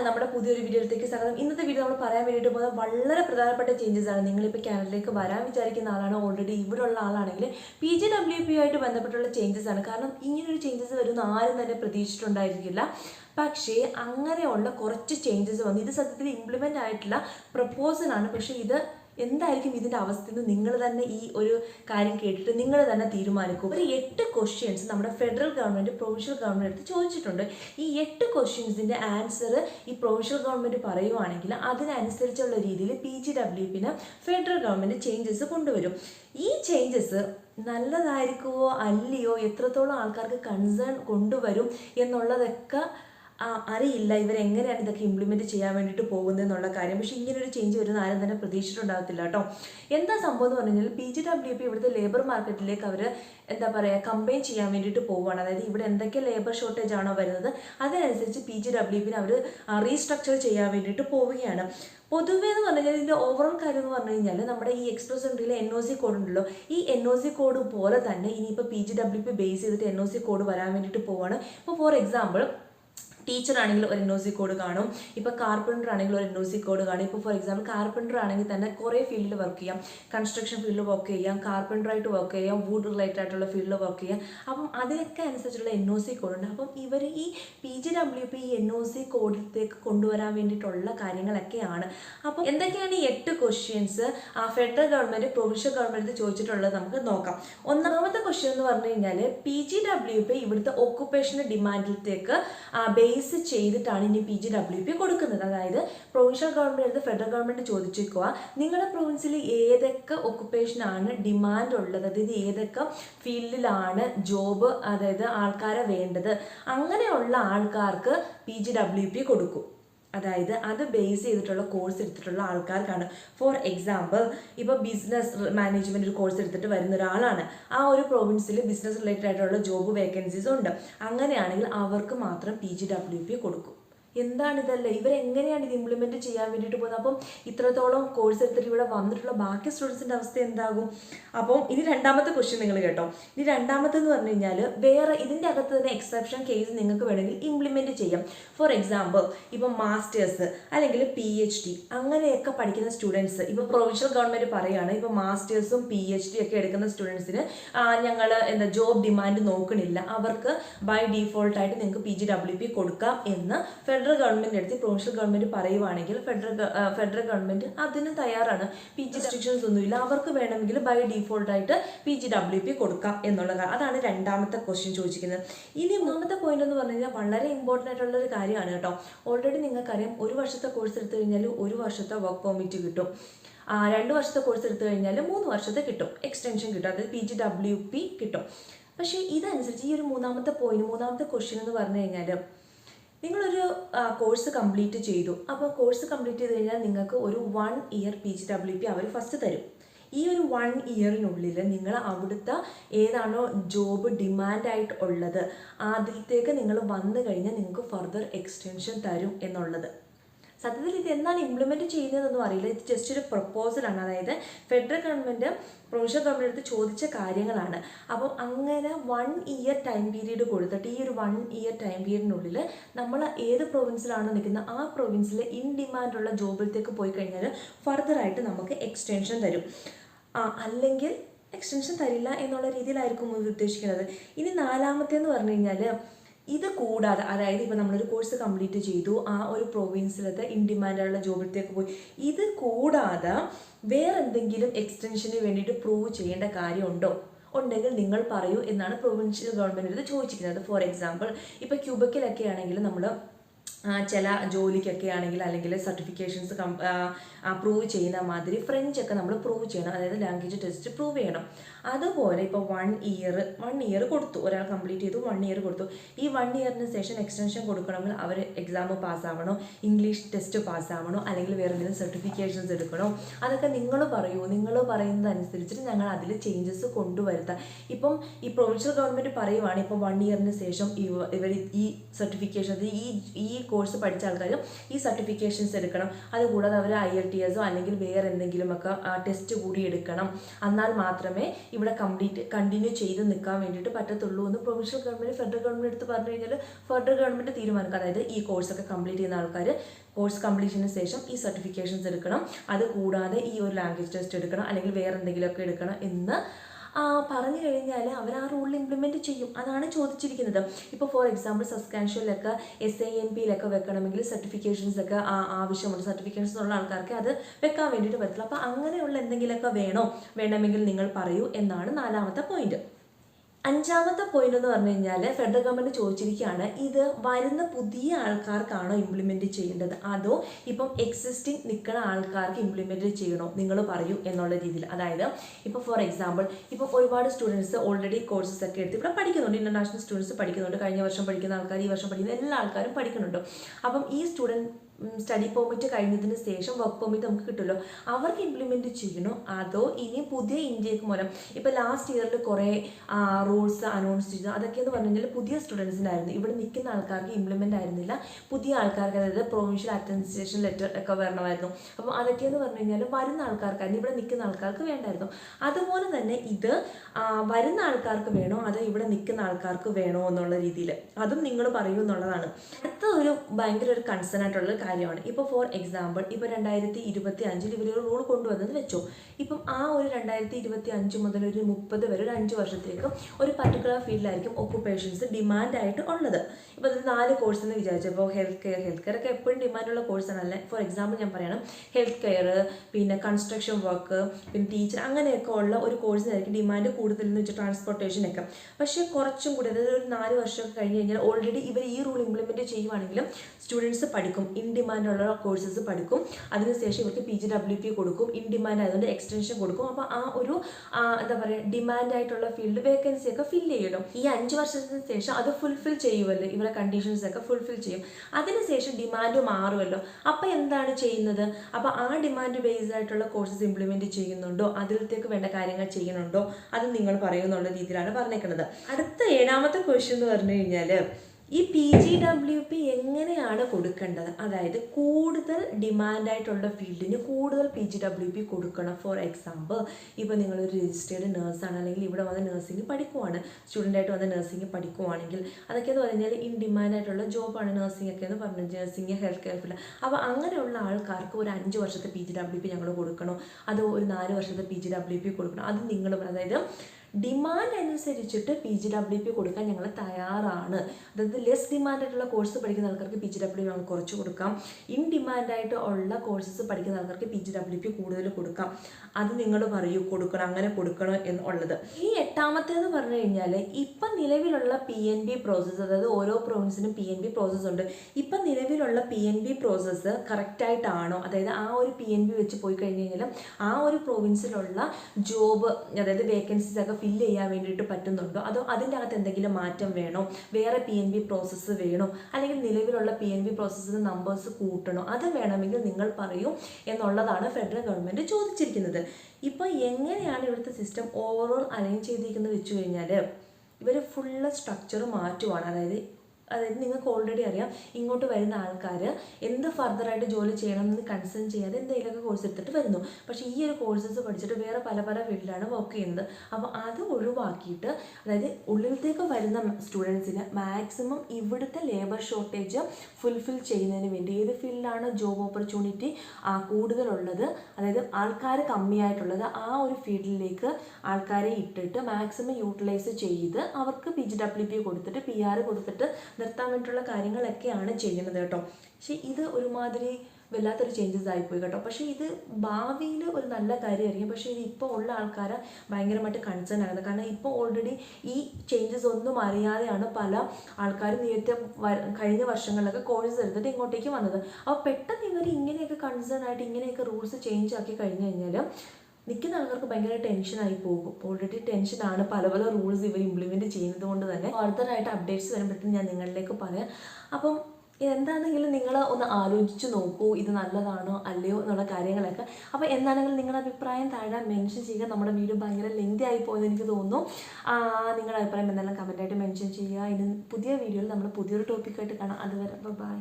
എല്ലാവർക്കും നമ്മുടെ പുതിയൊരു വീഡിയോയിലേക്ക് സ്വാഗതം. ഇന്നത്തെ വീഡിയോ നമ്മൾ പറയാൻ വേണ്ടിയിട്ട് പോകുന്നത് വളരെ പ്രധാനപ്പെട്ട ചേഞ്ചസ് ആണ്. നിങ്ങളിപ്പോൾ കാനഡയിലേക്ക് വരാൻ വിചാരിക്കുന്ന ആളാണ് ഓൾറെഡി ഇവിടെ ഉള്ള ആളാണെങ്കിൽ പി ജി ഡബ്ല്യു പി ആയിട്ട് ബന്ധപ്പെട്ടുള്ള ചേഞ്ചസ് ആണ്. കാരണം ഇങ്ങനൊരു ചേഞ്ചസ് വരുന്ന ആരും തന്നെ പ്രതീക്ഷിച്ചിട്ടുണ്ടായിരിക്കില്ല. പക്ഷേ അങ്ങനെയുള്ള കുറച്ച് ചേഞ്ചസ് വന്നു ഇത് സത്യത്തിൽ ഇംപ്ലിമെന്റ് ആയിട്ടുള്ള പ്രപ്പോസലാണ് പക്ഷേ ഇത് എന്തായിരിക്കും ഇതിന്റെ അവസ്ഥ എന്ന് നിങ്ങൾ തന്നെ ഈ ഒരു കാര്യം കേട്ടിട്ട് നിങ്ങൾ തന്നെ തീരുമാനിക്കും. ഒരു എട്ട് ക്വസ്റ്റ്യൻസ് നമ്മുടെ ഫെഡറൽ ഗവൺമെന്റ് പ്രൊവിൻഷ്യൽ ഗവൺമെന്റ് അടുത്ത് ചോദിച്ചിട്ടുണ്ട്. ഈ എട്ട് ക്വസ്റ്റ്യൻസിന്റെ ആൻസർ ഈ പ്രൊവിൻഷ്യൽ ഗവൺമെന്റ് പറയുവാണെങ്കിൽ അതിനനുസരിച്ചുള്ള രീതിയിൽ പി ജി ഡബ്ല്യു പിന്നെ ഫെഡറൽ ഗവൺമെന്റ് ചേഞ്ചസ് കൊണ്ടുവരും. ഈ ചേഞ്ചസ് നല്ലതായിരിക്കുമോ അല്ലയോ എത്രത്തോളം ആൾക്കാർക്ക് കൺസേൺ കൊണ്ടുവരും എന്നുള്ളതൊക്കെ അറിയില്ല. ഇവരെങ്ങനെയാണ് ഇതൊക്കെ ഇംപ്ലിമെന്റ് ചെയ്യാൻ വേണ്ടിയിട്ട് പോകുന്നത് എന്നുള്ള കാര്യം. പക്ഷേ ഇങ്ങനെ ഒരു ചേഞ്ച് വരുന്ന ആരും തന്നെ പ്രതീക്ഷിച്ചിട്ടുണ്ടാകത്തില്ല കേട്ടോ. എന്താ സംഭവം എന്ന് പറഞ്ഞു കഴിഞ്ഞാൽ പി ജി ഡബ്ല്യു പി ഇവിടുത്തെ ലേബർ മാർക്കറ്റിലേക്ക് അവർ എന്താ പറയുക കമ്പയിൻ ചെയ്യാൻ വേണ്ടിയിട്ട് പോവുകയാണ്. അതായത് ഇവിടെ എന്തൊക്കെ ലേബർ ഷോർട്ടേജ് ആണോ വരുന്നത് അതിനനുസരിച്ച് പി ജി ഡബ്ല്യു പിന് അവർ റീസ്ട്രക്ചർ ചെയ്യാൻ വേണ്ടിയിട്ട് പോവുകയാണ്. പൊതുവേ എന്ന് പറഞ്ഞു കഴിഞ്ഞാൽ ഇതിന്റെ ഓവറോൾ കാര്യം എന്ന് പറഞ്ഞു കഴിഞ്ഞാൽ നമ്മുടെ ഈ എക്സ്പ്രസ് എൻട്രിയിലെ എൻ ഒ സി കോഡ് ഉണ്ടല്ലോ. ഈ എൻ ഒ സി കോഡ് പോലെ തന്നെ ഇനിയിപ്പോൾ P G W P base ചെയ്തിട്ട് എൻ ഒ സി കോഡ് വരാൻ വേണ്ടിയിട്ട് പോവാണ് ഇപ്പോൾ ഫോർ എക്സാമ്പിൾ ടീച്ചർ ആണെങ്കിൽ ഒരു എൻ ഒ സി കോഡ് കാണും. ഇപ്പോൾ കാർപ്പന്റർ ആണെങ്കിൽ ഒരു എൻ ഒ സി കോഡ് കാണും. ഇപ്പോൾ ഫോർ എക്സാമ്പിൾ കാർപ്പന്റർ ആണെങ്കിൽ തന്നെ കുറേ ഫീൽഡിൽ വർക്ക് ചെയ്യാം. കൺസ്ട്രക്ഷൻ ഫീൽഡിൽ വർക്ക് ചെയ്യാം. കാർപ്പന്ററായിട്ട് വർക്ക് ചെയ്യാം. വുഡ് റിലേറ്റഡ് ആയിട്ടുള്ള ഫീൽഡിൽ വർക്ക് ചെയ്യാം. അപ്പം അതിനൊക്കെ അനുസരിച്ചുള്ള എൻ ഒ സി കോഡ് ഉണ്ട്. അപ്പം ഇവർ ഈ P G W P N O C കോഡിലേക്ക് കൊണ്ടുവരാൻ വേണ്ടിയിട്ടുള്ള കാര്യങ്ങളൊക്കെയാണ്. അപ്പം എന്തൊക്കെയാണ് ഈ എട്ട് questions federal government provincial government ചോദിച്ചിട്ടുള്ളത് നമുക്ക് നോക്കാം. ഒന്നാമത്തെ ക്വസ്റ്റ്യൻ എന്ന് പറഞ്ഞു കഴിഞ്ഞാൽ പി ജി ഡബ്ല്യു പി ഇവിടുത്തെ ഒക്കുപ്പേഷണൽ ഡിമാൻഡിലേക്ക് ബേസ് ചെയ്തിട്ടാണ് ഇനി പി ജി ഡബ്ല്യു പി കൊടുക്കുന്നത്. അതായത് പ്രൊവിൻഷ്യൽ ഗവൺമെന്റ് അടുത്ത് ഫെഡറൽ ഗവൺമെന്റ് ചോദിച്ചേക്കുക നിങ്ങളുടെ പ്രൊവിൻസിൽ ഏതൊക്കെ ഒക്കുപ്പേഷനാണ് ഡിമാൻഡ് ഉള്ളത്? അതായത് ഏതൊക്കെ ഫീൽഡിലാണ് ജോബ് അതായത് ആൾക്കാരെ വേണ്ടത്? അങ്ങനെയുള്ള ആൾക്കാർക്ക് പി ജി ഡബ്ല്യു പി കൊടുക്കും. അതായത് അത് ബേസ് ചെയ്തിട്ടുള്ള കോഴ്സ് എടുത്തിട്ടുള്ള ആൾക്കാർക്കാണ്. ഫോർ എക്സാമ്പിൾ ഇപ്പോൾ ബിസിനസ് മാനേജ്മെന്റ് ഒരു കോഴ്സ് എടുത്തിട്ട് വരുന്ന ഒരാളാണ്. ആ ഒരു പ്രൊവിൻസിൽ ബിസിനസ് റിലേറ്റഡ് ആയിട്ടുള്ള ജോബ് വേക്കൻസീസ് ഉണ്ട്. അങ്ങനെയാണെങ്കിൽ അവർക്ക് മാത്രം പി ജി ഡബ്ല്യു പി കൊടുക്കും. എന്താണ് ഇതല്ലേ ഇവരെങ്ങനെയാണ് ഇത് ഇംപ്ലിമെന്റ് ചെയ്യാൻ വേണ്ടിയിട്ട് പോകുന്നത്? അപ്പം ഇത്രത്തോളം കോഴ്സ് എടുത്തിട്ട് ഇവിടെ വന്നിട്ടുള്ള ബാക്കി സ്റ്റുഡൻസിന്റെ അവസ്ഥ എന്താകും? അപ്പം ഇനി രണ്ടാമത്തെ ക്വസ്റ്റ്യൻ നിങ്ങൾ കേട്ടോ. ഇനി രണ്ടാമത്തെന്ന് പറഞ്ഞു കഴിഞ്ഞാൽ വേറെ ഇതിന്റെ അകത്ത് തന്നെ എക്സെപ്ഷൻ കേസ് നിങ്ങൾക്ക് വേണമെങ്കിൽ ഇംപ്ലിമെന്റ് ചെയ്യാം. ഫോർ എക്സാമ്പിൾ ഇപ്പം മാസ്റ്റേഴ്സ് അല്ലെങ്കിൽ പി എച്ച് ഡി അങ്ങനെയൊക്കെ പഠിക്കുന്ന സ്റ്റുഡൻസ് ഇപ്പോൾ പ്രൊവിൻഷ്യൽ ഗവൺമെന്റ് പറയുകയാണ് ഇപ്പോൾ മാസ്റ്റേഴ്സും പി എച്ച് ഡി ഒക്കെ എടുക്കുന്ന സ്റ്റുഡൻസിന് ഞങ്ങൾ എന്താ ജോബ് ഡിമാൻഡ് നോക്കണില്ല. അവർക്ക് ബൈ ഡീഫോൾട്ടായിട്ട് നിങ്ങൾക്ക് പി ജി ഡബ്ല്യു പി കൊടുക്കാം എന്ന് ഫെഡറൽ ഗവൺമെന്റ് അടുത്ത് പ്രൊവിൻഷ്യൽ ഗവൺമെന്റ് പറയുവാണെങ്കിൽ ഫെഡറൽ ഫെഡറൽ ഗവൺമെന്റ് അതിന് തയ്യാറാണ് പി ജി റെസ്ട്രിക്ഷൻസ് ഒന്നുമില്ല. അവർക്ക് വേണമെങ്കിൽ ബൈ ഡീഫോൾട്ടായിട്ട് പി ജി ഡബ്ല്യു പി കൊടുക്കാം എന്നുള്ള കാര്യം അതാണ് രണ്ടാമത്തെ ക്വസ്റ്റ്യൻ ചോദിക്കുന്നത് ഇനി മൂന്നാമത്തെ പോയിന്റ് എന്ന് പറഞ്ഞു കഴിഞ്ഞാൽ വളരെ ഇമ്പോർട്ടന്റ് ആയിട്ടുള്ള ഒരു കാര്യമാണ് കേട്ടോ. ഓൾറെഡി നിങ്ങൾക്കറിയാം ഒരു വർഷത്തെ കോഴ്സ് എടുത്തു കഴിഞ്ഞാൽ ഒരു വർഷത്തെ വർക്ക് പെർമിറ്റ് കിട്ടും. ആ, രണ്ട് വർഷത്തെ കോഴ്സ് എടുത്തു കഴിഞ്ഞാൽ മൂന്ന് വർഷത്തെ കിട്ടും. എക്സ്റ്റൻഷൻ കിട്ടും. അതായത് പി ജി ഡബ്ല്യു പി കിട്ടും. പക്ഷേ ഇതനുസരിച്ച് ഈ ഒരു മൂന്നാമത്തെ പോയിന്റ് മൂന്നാമത്തെ ക്വസ്റ്റ്യൻ എന്ന് പറഞ്ഞു കഴിഞ്ഞാൽ നിങ്ങളൊരു കോഴ്സ് കംപ്ലീറ്റ് ചെയ്തു. അപ്പോൾ കോഴ്സ് കംപ്ലീറ്റ് ചെയ്ത് കഴിഞ്ഞാൽ നിങ്ങൾക്ക് ഒരു one year P G W P അവർ ഫസ്റ്റ് തരും. ഈ ഒരു വൺ ഇയറിനുള്ളിൽ നിങ്ങൾ അവിടുത്തെ ഏതാണോ ജോബ് ഡിമാൻഡായിട്ട് ഉള്ളത് അതിലത്തേക്ക് നിങ്ങൾ വന്നു കഴിഞ്ഞാൽ നിങ്ങൾക്ക് ഫർദർ എക്സ്റ്റൻഷൻ തരും എന്നുള്ളത്. സത്യത്തിൽ ഇത് എന്താണ് ഇംപ്ലിമെന്റ് ചെയ്യുന്നതെന്നൊന്നും അറിയില്ല. ഇത് ജസ്റ്റ് ഒരു പ്രപ്പോസലാണ് അതായത് ഫെഡറൽ ഗവൺമെന്റ് പ്രൊവിൻഷ്യൽ ഗവൺമെന്റ് അടുത്ത് ചോദിച്ച കാര്യങ്ങളാണ്. അപ്പോൾ അങ്ങനെ വൺ ഇയർ ടൈം പീരീഡ് കൊടുത്തിട്ട് ഈ ഒരു വൺ ഇയർ ടൈം പീരീഡിനുള്ളിൽ നമ്മൾ ഏത് പ്രൊവിൻസിലാണ് നിൽക്കുന്നത്? ആ പ്രൊവിൻസിൽ ഇൻ ഡിമാൻഡുള്ള ജോബിലത്തേക്ക് പോയി കഴിഞ്ഞാൽ ഫർദറായിട്ട് നമുക്ക് എക്സ്റ്റൻഷൻ തരും. അല്ലെങ്കിൽ എക്സ്റ്റൻഷൻ തരില്ല എന്നുള്ള രീതിയിലായിരിക്കും ഉദ്ദേശിക്കുന്നത്. ഇനി നാലാമത്തേന്ന് പറഞ്ഞു കഴിഞ്ഞാൽ ഇത് കൂടാതെ അതായത് ഇപ്പോൾ നമ്മളൊരു കോഴ്സ് കംപ്ലീറ്റ് ചെയ്തു ആ ഒരു പ്രൊവിൻസിലത്തെ ഇൻ ഡിമാൻഡായുള്ള ജോബിലത്തേക്ക് പോയി. ഇത് കൂടാതെ വേറെ എന്തെങ്കിലും എക്സ്റ്റൻഷന് വേണ്ടിയിട്ട് പ്രൂവ് ചെയ്യേണ്ട കാര്യമുണ്ടോ? ഉണ്ടെങ്കിൽ നിങ്ങൾ പറയൂ എന്നാണ് പ്രൊവിൻഷ്യൽ ഗവൺമെന്റ് ചോദിച്ചിരിക്കുന്നത്. ഫോർ എക്സാമ്പിൾ ഇപ്പോൾ ക്യൂബക്കിലൊക്കെ ആണെങ്കിൽ നമ്മൾ ചില ജോലിക്കൊക്കെ ആണെങ്കിൽ അല്ലെങ്കിൽ സർട്ടിഫിക്കേഷൻസ് പ്രൂവ് ചെയ്യുന്ന മാതിരി ഫ്രഞ്ച് ഒക്കെ നമ്മൾ പ്രൂവ് ചെയ്യണം. അതായത് ലാംഗ്വേജ് ടെസ്റ്റ് പ്രൂവ് ചെയ്യണം. അതുപോലെ ഇപ്പോൾ വൺ ഇയർ വൺ ഇയർ കൊടുത്തു. ഒരാൾ കംപ്ലീറ്റ് ചെയ്തു വൺ ഇയർ കൊടുത്തു. ഈ വൺ ഇയറിന് ശേഷം എക്സ്റ്റൻഷൻ കൊടുക്കണമെങ്കിൽ അവർ എക്സാം പാസ്സാവണോ ഇംഗ്ലീഷ് ടെസ്റ്റ് പാസ്സാവണോ അല്ലെങ്കിൽ വേറെ എന്തെങ്കിലും സർട്ടിഫിക്കേഷൻസ് എടുക്കണോ. അതൊക്കെ നിങ്ങൾ പറയൂ. നിങ്ങൾ പറയുന്നതനുസരിച്ചിട്ട് ഞങ്ങൾ അതിൽ ചേഞ്ചസ് കൊണ്ടുവരുത്താം. ഇപ്പം ഈ പ്രൊവിൻഷ്യൽ ഗവൺമെന്റ് പറയുവാണ് ഇപ്പം വൺ ഇയറിന് ശേഷം ഇവ ഇവർ ഈ സർട്ടിഫിക്കേഷൻ ഈ ഈ കോഴ്സ് പഠിച്ച ആൾക്കാരും ഈ സർട്ടിഫിക്കേഷൻസ് എടുക്കണം. അതുകൂടാതെ അവർ ഐ എൽ ടി എസോ അല്ലെങ്കിൽ വേറെ എന്തെങ്കിലുമൊക്കെ ടെസ്റ്റ് കൂടി എടുക്കണം. എന്നാൽ മാത്രമേ ഇവിടെ കംപ്ലീറ്റ് കണ്ടിന്യൂ ചെയ്ത് നിൽക്കാൻ വേണ്ടിയിട്ട് പറ്റത്തുള്ളൂ എന്ന് പ്രൊവിൻഷ്യൽ ഗവൺമെന്റ് ഫെഡറൽ ഗവൺമെന്റ് എടുത്ത് പറഞ്ഞു കഴിഞ്ഞാൽ ഫെഡറൽ ഗവൺമെന്റ് തീരുമാനിക്കുക അതായത് ഈ കോഴ്സൊക്കെ കംപ്ലീറ്റ് ചെയ്യുന്ന ആൾക്കാർ കോഴ്സ് കംപ്ലീഷന് ശേഷം ഈ സർട്ടിഫിക്കേഷൻസ് എടുക്കണം. അത് കൂടാതെ ഈ ഒരു ലാംഗ്വേജ് ടെസ്റ്റ് എടുക്കണം അല്ലെങ്കിൽ വേറെ എന്തെങ്കിലുമൊക്കെ എടുക്കണം എന്ന് പറഞ്ഞു കഴിഞ്ഞാൽ അവർ ആ റൂളിൽ ഇംപ്ലിമെന്റ് ചെയ്യും. അതാണ് ചോദിച്ചിരിക്കുന്നത്. ഇപ്പോൾ ഫോർ എക്സാമ്പിൾ സബ്സ്റ്റാൻഷ്യലൊക്കെ എസ് ഐ എൻ പിയിലൊക്കെ വെക്കണമെങ്കിൽ സർട്ടിഫിക്കേഷൻസ് ഒക്കെ ആവശ്യമുണ്ട്. സർട്ടിഫിക്കേഷൻസ് ഉള്ള ആൾക്കാർക്ക് അത് വെക്കാൻ വേണ്ടിയിട്ട് പറ്റില്ല അപ്പോൾ അങ്ങനെയുള്ള എന്തെങ്കിലുമൊക്കെ വേണോ? വേണമെങ്കിൽ നിങ്ങൾ പറയൂ. എന്നാണ് നാലാമത്തെ പോയിന്റ് അഞ്ചാമത്തെ പോയിന്റ് എന്ന് പറഞ്ഞു കഴിഞ്ഞാൽ ഫെഡറൽ ഗവൺമെന്റ് ചോദിച്ചിരിക്കുകയാണ് ഇത് വരുന്ന പുതിയ ആൾക്കാർക്കാണോ ഇംപ്ലിമെന്റ് ചെയ്യേണ്ടത്? അതോ ഇപ്പം എക്സിസ്റ്റിംഗ് നിൽക്കുന്ന ആൾക്കാർക്ക് ഇംപ്ലിമെന്റ് ചെയ്യണോ? നിങ്ങൾ പറയൂ എന്നുള്ള രീതിയിൽ. അതായത് ഇപ്പോൾ ഫോർ എക്സാമ്പിൾ ഇപ്പോൾ ഒരുപാട് സ്റ്റുഡൻസ് ഓൾറെഡി കോഴ്സസ് ഒക്കെ എടുത്ത് ഇവിടെ പഠിക്കുന്നുണ്ട്. ഇന്റർനാഷണൽ സ്റ്റുഡൻസ് പഠിക്കുന്നുണ്ട്. കഴിഞ്ഞ വർഷം പഠിക്കുന്ന ആൾക്കാർ ഈ വർഷം പഠിക്കുന്ന എല്ലാ ആൾക്കാരും പഠിക്കുന്നുണ്ട്. അപ്പം ഈ സ്റ്റുഡന്റ് സ്റ്റഡി പെർമിറ്റ് കഴിഞ്ഞതിന് ശേഷം വർക്ക് പെർമിറ്റ് നമുക്ക് കിട്ടുമല്ലോ. അവർക്ക് ഇംപ്ലിമെന്റ് ചെയ്യണോ അതോ ഇനി പുതിയ ഇന്ത്യയ്ക്ക് മൂലം ഇപ്പോൾ ലാസ്റ്റ് ഇയറിൽ കുറേ റൂൾസ് അനൗൺസ് ചെയ്തു. അതൊക്കെ എന്ന് പറഞ്ഞു കഴിഞ്ഞാൽ പുതിയ സ്റ്റുഡൻസിനായിരുന്നു ഇവിടെ നിൽക്കുന്ന ആൾക്കാർക്ക് ഇംപ്ലിമെന്റ് ആയിരുന്നില്ല. പുതിയ ആൾക്കാർക്ക് അതായത് പ്രൊവിൻഷ്യൽ അറ്റൻസേഷൻ ലെറ്റർ ഒക്കെ വരണമായിരുന്നു. അപ്പോൾ അതൊക്കെ എന്ന് പറഞ്ഞു കഴിഞ്ഞാൽ വരുന്ന ആൾക്കാർക്കായിരുന്നു. ഇവിടെ നിൽക്കുന്ന ആൾക്കാർക്ക് വേണ്ടായിരുന്നു. അതുപോലെ തന്നെ ഇത് വരുന്ന ആൾക്കാർക്ക് വേണോ? അതോ ഇവിടെ നിൽക്കുന്ന ആൾക്കാർക്ക് വേണോ എന്നുള്ള രീതിയിൽ അതും നിങ്ങൾ പറയൂ എന്നുള്ളതാണ്. അടുത്ത ഒരു ഭയങ്കര ഒരു കൺസേൺ ആയിട്ടുള്ള കാര്യമാണ്. ഇപ്പോൾ ഫോർ എക്സാമ്പിൾ ഇപ്പോൾ രണ്ടായിരത്തി ഇരുപത്തി അഞ്ചിൽ ഇവരൊരു റൂൾ കൊണ്ടുവന്നത് വെച്ചോ. ഇപ്പം ആ ഒരു രണ്ടായിരത്തി ഇരുപത്തി അഞ്ച് മുതൽ ഒരു മുപ്പത് വരെ ഒരു അഞ്ച് വർഷത്തേക്ക് ഒരു പർട്ടിക്കുലർ ഫീൽഡിലായിരിക്കും ഒക്കുപ്പേഷൻസ് ഡിമാൻഡായിട്ട് ഉള്ളത്. ഇപ്പോൾ അതിൽ നാല് കോഴ്സ് എന്ന് വിചാരിച്ചപ്പോൾ ഹെൽത്ത് കെയർ ഹെൽത്ത് കെയർ ഒക്കെ എപ്പോഴും ഡിമാൻഡുള്ള കോഴ്സാണ് അല്ലേ? ഫോർ എക്സാമ്പിൾ ഞാൻ പറയണം ഹെൽത്ത് കെയർ പിന്നെ കൺസ്ട്രക്ഷൻ വർക്ക് പിന്നെ ടീച്ചർ അങ്ങനെയൊക്കെ ഉള്ള ഒരു കോഴ്സിനായിരിക്കും ഡിമാൻഡ് കൂടുതൽ എന്ന് വെച്ചാൽ ട്രാൻസ്പോർട്ടേഷനൊക്കെ പക്ഷേ കുറച്ചും കൂടി അതായത് ഒരു നാല് വർഷമൊക്കെ കഴിഞ്ഞ് കഴിഞ്ഞാൽ ഓൾറെഡി ഇവർ ഈ റൂൾ ഇംപ്ലിമെന്റ് ചെയ്യുവാണെങ്കിലും സ്റ്റുഡൻസ് പഠിക്കും. ഇൻ ഡിമാൻഡുള്ള കോഴ്സസ് പഠിക്കും. അതിനുശേഷം ഇവർക്ക് പി ജി ഡബ്ല്യു പി കൊടുക്കും. ഇൻ ഡിമാൻഡ് ആയതുകൊണ്ട് എക്സ്റ്റൻഷൻ കൊടുക്കും. അപ്പോൾ ആ ഒരു എന്താ പറയുക ഡിമാൻഡ് ആയിട്ടുള്ള ഫീൽഡ് വേക്കൻസി ഒക്കെ ഫിൽ ചെയ്യണം. ഈ അഞ്ച് വർഷത്തിന് ശേഷം അത് ഫുൾഫിൽ ചെയ്യുമല്ലോ. ഇവരുടെ കണ്ടീഷൻസ് ഒക്കെ ഫുൾഫിൽ ചെയ്യും. അതിനുശേഷം ഡിമാൻഡ് മാറുമല്ലോ. അപ്പോൾ എന്താണ് ചെയ്യുന്നത്? അപ്പോൾ ആ ഡിമാൻഡ് ബേസ്ഡ് ആയിട്ടുള്ള കോഴ്സസ് ഇംപ്ലിമെന്റ് ചെയ്യുന്നുണ്ടോ? അതിലത്തേക്ക് വേണ്ട കാര്യങ്ങൾ ചെയ്യുന്നുണ്ടോ? അത് നിങ്ങൾ പറയുന്നുള്ള രീതിയിലാണ് പറഞ്ഞേക്കുന്നത്. അടുത്ത ഏഴാമത്തെ ക്വസ്റ്റ്യൻ എന്ന് പറഞ്ഞു കഴിഞ്ഞാൽ ഈ പി ജി ഡബ്ല്യു പി എങ്ങനെയാണ് കൊടുക്കേണ്ടത്? അതായത് കൂടുതൽ ഡിമാൻഡായിട്ടുള്ള ഫീൽഡിന് കൂടുതൽ പി ജി ഡബ്ല്യു പി കൊടുക്കണം. ഫോർ എക്സാമ്പിൾ ഇപ്പോൾ നിങ്ങളൊരു രജിസ്റ്റേർഡ് നേഴ്സാണ് അല്ലെങ്കിൽ ഇവിടെ വന്ന് നഴ്സിംഗ് പഠിക്കുവാണ് സ്റ്റുഡന്റായിട്ട് വന്ന് നഴ്സിംഗ് പഠിക്കുവാണെങ്കിൽ അതൊക്കെ എന്ന് പറഞ്ഞാൽ ഇൻ ഡിമാൻഡായിട്ടുള്ള ജോബാണ് നഴ്സിംഗ് ഒക്കെ എന്ന് പറഞ്ഞു. നഴ്സിംഗ് ഹെൽത്ത് കെയർ ഫീൽഡ് അപ്പോൾ അങ്ങനെയുള്ള ആൾക്കാർക്ക് ഒരു അഞ്ച് വർഷത്തെ പി ജി ഡബ്ല്യു പി ഞങ്ങൾ കൊടുക്കണോ? അതോ ഒരു നാല് വർഷത്തെ പി ജി ഡബ്ല്യു പി കൊടുക്കണം? അത് നിങ്ങൾ അതായത് ഡിമാൻഡ് അനുസരിച്ചിട്ട് പി ജി ഡബ്ല്യു പി കൊടുക്കാൻ ഞങ്ങൾ തയ്യാറാണ്. അതായത് ലെസ് ഡിമാൻഡായിട്ടുള്ള കോഴ്സ് പഠിക്കുന്ന ആൾക്കാർക്ക് പി ജി ഡബ്ല്യു നമുക്ക് കുറച്ച് കൊടുക്കാം. ഇൻ ഡിമാൻഡായിട്ട് ഉള്ള കോഴ്സസ് പഠിക്കുന്ന ആൾക്കാർക്ക് പി ജി ഡബ്ല്യു പി കൂടുതൽ കൊടുക്കാം. അത് നിങ്ങൾ പറയൂ കൊടുക്കണം അങ്ങനെ കൊടുക്കണം എന്നുള്ളത്. ഈ എട്ടാമത്തേന്ന് പറഞ്ഞു കഴിഞ്ഞാൽ ഇപ്പം നിലവിലുള്ള പി എൻ ബി പ്രോസസ്സ് അതായത് ഓരോ പ്രൊവിൻസിനും പി എൻ ബി പ്രോസസ്സ് ഉണ്ട്. ഇപ്പം നിലവിലുള്ള പി എൻ ബി പ്രോസസ്സ് കറക്റ്റായിട്ടാണോ അതായത് ആ ഒരു പി എൻ ബി വെച്ച് പോയി കഴിഞ്ഞ് കഴിഞ്ഞാൽ ആ ഒരു പ്രൊവിൻസിലുള്ള ജോബ് അതായത് വേക്കൻസീസ് ഒക്കെ ഫില്ല് ചെയ്യാൻ വേണ്ടിയിട്ട് പറ്റുന്നുണ്ടോ? അതോ അതിന്റെ അകത്ത് എന്തെങ്കിലും മാറ്റം വേണോ? വേറെ പി എൻ ബി പ്രോസസ്സ് വേണോ? അല്ലെങ്കിൽ നിലവിലുള്ള പി എൻ ബി പ്രോസസ്സിന് നമ്പേഴ്സ് കൂട്ടണോ? അത് വേണമെങ്കിൽ നിങ്ങൾ പറയൂ എന്നുള്ളതാണ് ഫെഡറൽ ഗവൺമെന്റ് ചോദിച്ചിരിക്കുന്നത്. ഇപ്പോൾ എങ്ങനെയാണ് ഇവിടുത്തെ സിസ്റ്റം ഓവറോൾ അലൈൻ ചെയ്തിരിക്കുന്നത് വെച്ച് കഴിഞ്ഞാൽ ഇവർ ഫുള്ള് സ്ട്രക്ചർ മാറ്റുവാണ്. അതായത് അതായത് നിങ്ങൾക്ക് ഓൾറെഡി അറിയാം ഇങ്ങോട്ട് വരുന്ന ആൾക്കാർ എന്ത് ഫർദറായിട്ട് ജോലി ചെയ്യണം എന്ന് കൺസേൺ ചെയ്യാതെ എന്തെങ്കിലുമൊക്കെ കോഴ്സ് എടുത്തിട്ട് വരുന്നു. പക്ഷേ ഈ ഒരു കോഴ്സസ് പഠിച്ചിട്ട് വേറെ പല പല ഫീൽഡിലാണ് വർക്ക് ചെയ്യുന്നത്. അപ്പോൾ അത് ഒഴിവാക്കിയിട്ട് അതായത് ഉള്ളിലത്തേക്ക് വരുന്ന സ്റ്റുഡൻസിന് മാക്സിമം ഇവിടുത്തെ ലേബർ ഷോർട്ടേജ് ഫുൾഫിൽ ചെയ്യുന്നതിന് വേണ്ടി ഏത് ഫീൽഡിലാണ് ജോബ് ഓപ്പർച്യൂണിറ്റി കൂടുതലുള്ളത് അതായത് ആൾക്കാർ കമ്മിയായിട്ടുള്ളത് ആ ഒരു ഫീൽഡിലേക്ക് ആൾക്കാരെ ഇട്ടിട്ട് മാക്സിമം യൂട്ടിലൈസ് ചെയ്ത് അവർക്ക് പി ജി ഡബ്ല്യു പി കൊടുത്തിട്ട് പി ആർ കൊടുത്തിട്ട് നിർത്താൻ വേണ്ടിയിട്ടുള്ള കാര്യങ്ങളൊക്കെയാണ് ചെയ്യുന്നത് കേട്ടോ. പക്ഷേ ഇത് ഒരുമാതിരി വല്ലാത്തൊരു ചേഞ്ചസ് ആയിപ്പോയി കേട്ടോ. പക്ഷേ ഇത് ഭാവിയിൽ ഒരു നല്ല കാര്യമായിരിക്കും. പക്ഷേ ഇത് ഇപ്പോൾ ഉള്ള ആൾക്കാരെ ഭയങ്കരമായിട്ട് കൺസേൺ ആകുന്നത് കാരണം ഇപ്പോൾ ഓൾറെഡി ഈ ചേഞ്ചസ് ഒന്നും അറിയാതെയാണ് പല ആൾക്കാരും നേരത്തെ കഴിഞ്ഞ വർഷങ്ങളിലൊക്കെ കോഴ്സ് എടുത്തിട്ട് ഇങ്ങോട്ടേക്ക് വന്നത്. അപ്പോൾ പെട്ടെന്ന് ഇവർ ഇങ്ങനെയൊക്കെ കൺസേൺ ആയിട്ട് ഇങ്ങനെയൊക്കെ റൂൾസ് ചേഞ്ച് ആക്കി കഴിഞ്ഞ് കഴിഞ്ഞാൽ നിൽക്കുന്ന ആൾക്കാർക്ക് ഭയങ്കര ആയി പോകും. ഓൾറെഡി ടെൻഷനാണ് പല പല റൂൾസ് ഇവർ ഇംപ്ലിമെന്റ് ചെയ്യുന്നത് കൊണ്ട് തന്നെ. ഫർദറായിട്ട് അപ്ഡേറ്റ്സ് വരുമ്പോഴത്തേക്കും ഞാൻ നിങ്ങളിലേക്ക് പറയാം. അപ്പം എന്താണെങ്കിലും നിങ്ങൾ ഒന്ന് ആലോചിച്ച് നോക്കൂ ഇത് നല്ലതാണോ അല്ലയോ എന്നുള്ള കാര്യങ്ങളൊക്കെ. അപ്പോൾ എന്താണെങ്കിലും നിങ്ങളുടെ അഭിപ്രായം താഴെ മെൻഷൻ ചെയ്യുക. നമ്മുടെ വീഡിയോ ഭയങ്കര ലെങ്തി ആയി പോയെന്ന് എനിക്ക് തോന്നുന്നു. നിങ്ങളുടെ അഭിപ്രായം എന്തായാലും കമന്റായിട്ട് മെൻഷൻ ചെയ്യുക. ഇനി പുതിയ വീഡിയോയിൽ നമ്മൾ പുതിയൊരു ടോപ്പിക്കായിട്ട് കാണാം. അതുവരെ ബൈ